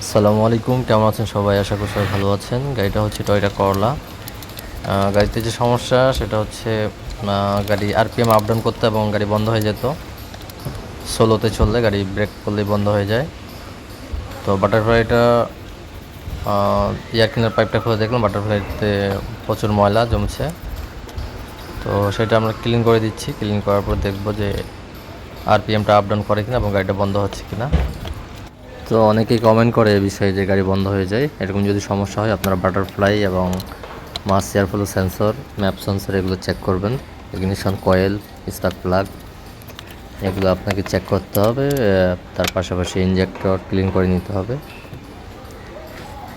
আসসালামু আলাইকুম, কেমন আছেন সবাই? আশা করি সবাই ভালো আছেন। গাড়িটা হচ্ছে টয়টা করলা গাড়িতে যে সমস্যা, সেটা হচ্ছে গাড়ি আরপিএম আপ ডাউন করতে এবং গাড়ি বন্ধ হয়ে যেত। সোলোতে চললে গাড়ি ব্রেক করলেই বন্ধ হয়ে যায়। তো বাটারফ্লাইটা এয়ার ক্লিনার পাইপটা খুলে দেখলাম। বাটারফ্লাইতে প্রচুর ময়লা জমছে। তো সেটা আমরা ক্লিন করে দিচ্ছি। ক্লিন করার পর দেখব যে আরপিএমটা আপ ডাউন করে কিনা এবং গাড়িটা বন্ধ হচ্ছে কিনা। তো অনেকেই কমেন্ট করে এই বিষয়ে যে গাড়ি বন্ধ হয়ে যায়। এরকম যদি সমস্যা হয়, আপনারা বাটারফ্লাই এবং mass airflow sensor map sensor এগুলো চেক করবেন। ইগনিশন কয়েল স্টাক প্লাগ এগুলো আপনাকে চেক করতে হবে। তার পাশাপাশি ইঞ্জেক্টর ক্লিন করে নিতে হবে।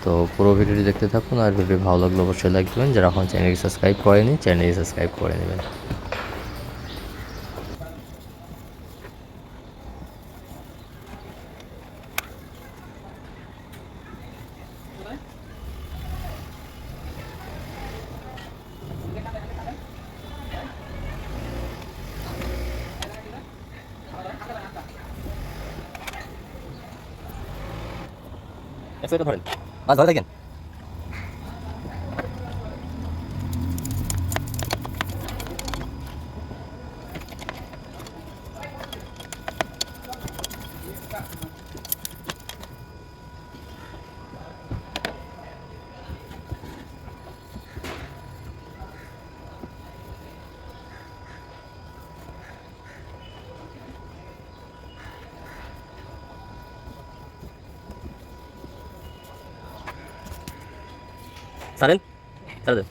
তো পুরো ভিডিওটি দেখতে থাকুন। আর ভিডিও ভালো লাগলে অবশ্যই লাইক দেবেন। যারা এখন চ্যানেলটি সাবস্ক্রাইব করেনি চ্যানেলটি সাবস্ক্রাইব করে নেবেন। একসাথে ধরেন মাছ ধরে থাকেন ছাড়েন ছাড়ে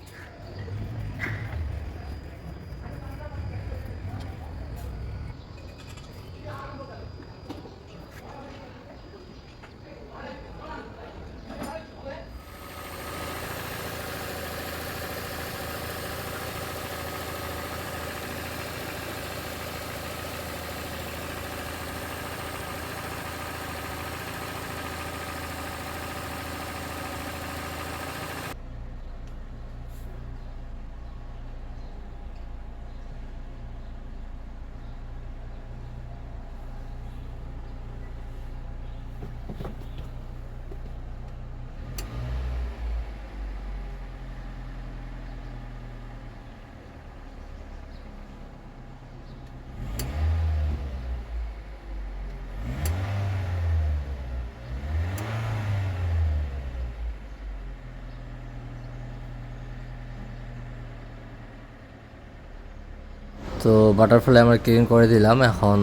তো বাটারফ্লাই আমরা ক্লিন করে দিলাম, এখন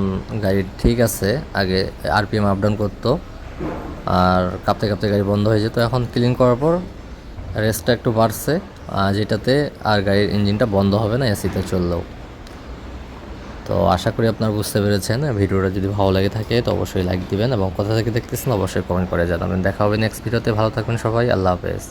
গাড়ি ঠিক আছে, আগে আরপিএম আপ ডাউন করতো, আর কাঁপতে কাঁপতে গাড়ি বন্ধ হয়ে যেত, এখন ক্লিন করার পর রেস্টটা একটু বাড়ছে যেটাতে আর গাড়ির ইঞ্জিনটা বন্ধ হবে না এসিতে চললেও। তো আশা করি আপনারা বুঝতে পেরেছেন, ভিডিওটা যদি ভালো লাগে থাকে তো অবশ্যই লাইক দিবেন, এবং কোথা থেকে দেখতেছেন অবশ্যই কমেন্ট করে জানাবেন। দেখা হবে নেক্সট ভিডিওতে, ভালো থাকবেন সবাই, আল্লাহ হাফেজ।